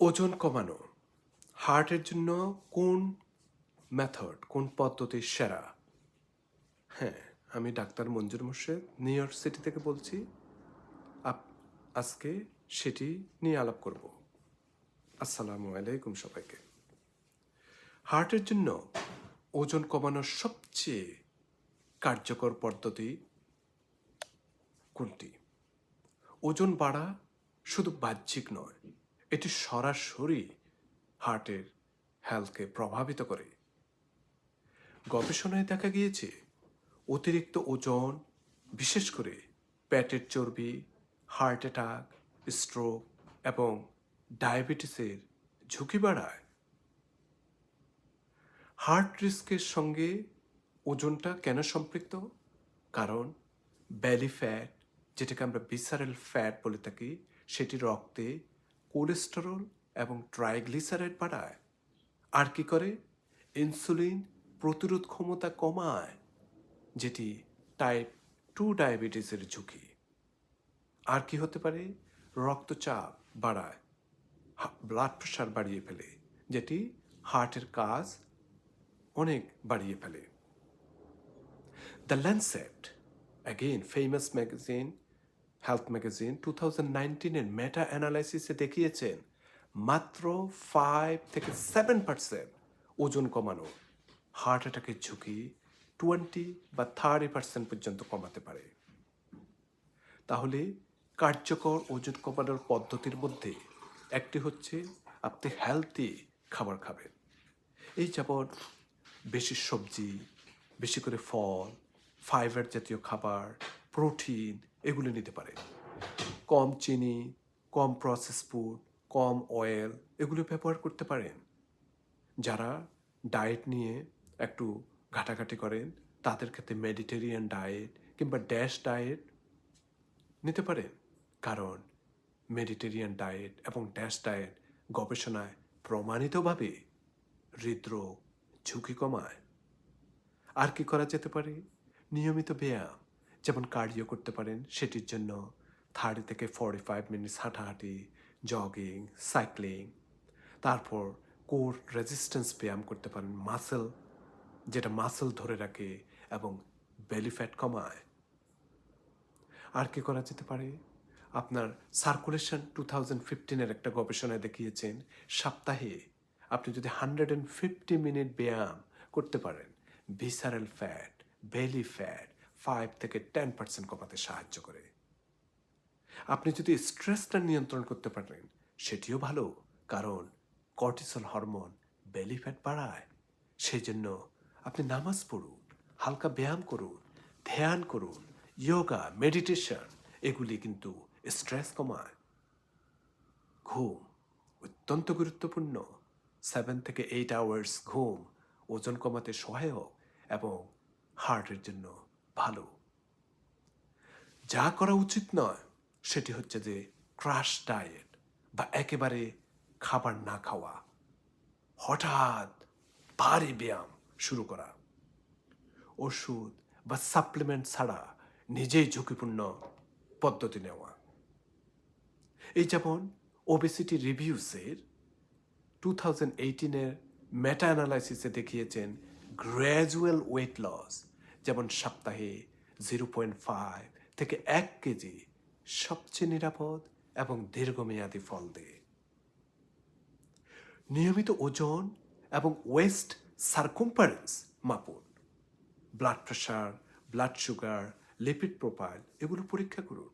ওজন কমানো। হার্টের জন্য কোন মেথড, কোন পদ্ধতি সেরা? হ্যাঁ আমি doctor Manzur Morshed, new York city থেকে বলছি। আপ- আজকে সেটি নিয়ে আলাপ করব। আসসালামু আলাইকুম সবাইকে। হার্টের জন্য ওজন কমানোর সবচেয়ে কার্যকর পদ্ধতি কোনটি? ওজন বাড়া শুধু বাহ্যিক নয়, এটি সরাসরি হার্টের হেলথকে প্রভাবিত করে। গবেষণায় দেখা গিয়েছে, অতিরিক্ত ওজন, বিশেষ করে পেটের চর্বি হার্ট অ্যাটাক স্ট্রোক এবং ডায়াবেটিসের ঝুঁকি বাড়ায়। হার্ট রিস্কের সঙ্গে ওজনটা কেন সম্পৃক্ত? কারণ ব্যালি ফ্যাট যেটাকে আমরা বিসারেল ফ্যাট বলে থাকি সেটি রক্তে কোলেস্টেরল এবং ট্রাইগ্লিসারাইড বাড়ায়। আর কি করে? ইনসুলিন প্রতিরোধ ক্ষমতা কমায়, যেটি টাইপ টু ডায়াবেটিসের ঝুঁকি। আর কি হতে পারে? রক্তচাপ বাড়ায় ব্লাড প্রেশার বাড়িয়ে ফেলে, যেটি হার্টের কাজ অনেক বাড়িয়ে ফেলে। The Lancet again famous magazine health magazine two thousand নাইনটিনের meta অ্যানালাইসিসে দেখিয়েছেন, মাত্র ফাইভ থেকে সেভেন পার্সেন্ট ওজন কমানো। হার্ট অ্যাটাকের ঝুঁকি টোয়েন্টি বা থার্টি পার্সেন্ট পর্যন্ত কমাতে পারে। তাহলে কার্যকর ওজন কমানোর পদ্ধতির মধ্যে একটি হচ্ছে আপনি হেলদি খাবার খাবেন। এই যেমন বেশি সবজি, বেশি করে ফল ফাইবার জাতীয় খাবার প্রোটিন এগুলো নিতে পারেন কম চিনি, কম প্রসেস ফুড কম অয়েল এগুলো ব্যবহার করতে পারেন। যারা ডায়েট নিয়ে একটু ঘাটাঘাটি করেন, তাদের ক্ষেত্রে মেডিটেরিয়ান ডায়েট কিংবা ড্যাশ ডায়েট নিতে পারেন। কারণ মেডিটেরিয়ান ডায়েট এবং ড্যাশ ডায়েট গবেষণায় প্রমাণিতভাবে হৃদরোগ ঝুঁকি কমায়। আর কি করা যেতে পারে? নিয়মিত ব্যায়াম যেমন কার্ডিও করতে পারেন, সেটির জন্য থার্টি থেকে ফর্টি ফাইভ মিনিটস হাঁটাহাঁটি জগিং সাইক্লিং তারপর কোর রেজিস্ট্যান্স ব্যায়াম করতে পারেন মাসেল যেটা মাসেল ধরে রাখে এবং বেলি ফ্যাট কমায়। আর কি করা যেতে পারে? আপনার সার্কুলেশন টু থাউজেন্ড ফিফটিনের একটা গবেষণায় দেখিয়েছেন, সপ্তাহে আপনি যদি হান্ড্রেড অ্যান্ড ফিফটি মিনিট ব্যায়াম করতে পারেন visceral fat belly fat five থেকে টেন পার্সেন্ট কমাতে সাহায্য করে। আপনি যদি স্ট্রেসটা নিয়ন্ত্রণ করতে পারেন, সেটিও ভালো, কারণ কর্টিসল হরমোন বেলি ফ্যাট বাড়ায়। সেই জন্য আপনি নামাজ পড়ুন, হালকা ব্যায়াম করুন, ধ্যান করুন যোগা মেডিটেশন এগুলি কিন্তু স্ট্রেস কমায়। ঘুম অত্যন্ত গুরুত্বপূর্ণ। সেভেন থেকে এইট আওয়ার্স ঘুম ওজন কমাতে সহায়ক এবং হার্টের জন্য ভালো। যা করা উচিত নয়, সেটি হচ্ছে যে ক্রাশ ডায়েট বা একেবারে খাবার না খাওয়া। হঠাৎ ভারী ব্যায়াম শুরু করা। ওষুধ বা সাপ্লিমেন্ট ছাড়া নিজেই ঝুঁকিপূর্ণ পদ্ধতি নেওয়া। এই যেমন ওবেসিটি রিভিউসের টু থাউজেন্ড এইটিনের মেটা অ্যানালাইসিসে দেখিয়েছেন গ্র্যাজুয়াল ওয়েট লস যেমন সপ্তাহে জিরো পয়েন্ট ফাইভ থেকে এক কেজি সবচেয়ে নিরাপদ এবং দীর্ঘমেয়াদী ফল দেয়। নিয়মিত ওজন এবং waist circumference মাপুন। Blood pressure blood sugar lipid profile এগুলো পরীক্ষা করুন।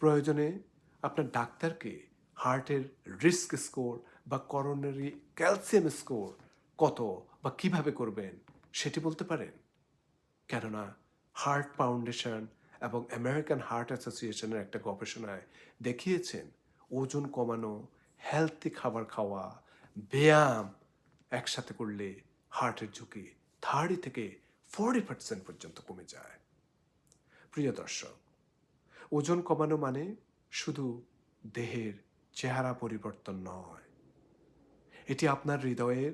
প্রয়োজনে আপনার ডাক্তারকে হার্টের রিস্ক স্কোর বা করোনারি ক্যালসিয়াম স্কোর কত বা কীভাবে করবেন সেটি বলতে পারেন। কেননা হার্ট ফাউন্ডেশন এবং আমেরিকান হার্ট অ্যাসোসিয়েশনের একটা গবেষণায় দেখিয়েছেন ওজন কমানো হেলথি খাবার খাওয়া, ব্যায়াম একসাথে করলে হার্টের ঝুঁকি থার্টি থেকে ফোরটি পার্সেন্ট পর্যন্ত কমে যায়। প্রিয় দর্শক, ওজন কমানো মানে শুধু দেহের চেহারা পরিবর্তন নয়, এটি আপনার হৃদয়ের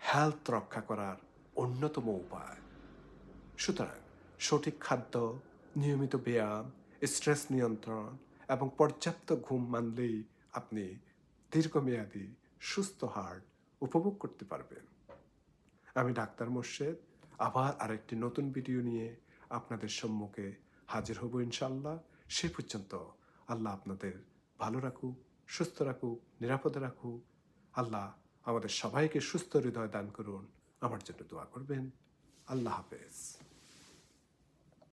হেলথ রক্ষা করার অন্যতম উপায়। সুতরাং সঠিক খাদ্য, নিয়মিত ব্যায়াম স্ট্রেস নিয়ন্ত্রণ এবং পর্যাপ্ত ঘুম মানলেই আপনি দীর্ঘমেয়াদী সুস্থ হার্ট উপভোগ করতে পারবেন। আমি ডাক্তার মোর্শেদ, আবার আরেকটি নতুন ভিডিও নিয়ে আপনাদের সম্মুখে হাজির হব ইনশাল্লাহ সে পর্যন্ত আল্লাহ আপনাদের ভালো রাখুক, সুস্থ রাখুক, নিরাপদে রাখুক। আল্লাহ আমাদের সবাইকে সুস্থ হৃদয় দান করুন। আমার জন্য দোয়া করবেন। আল্লাহ হাফেজ।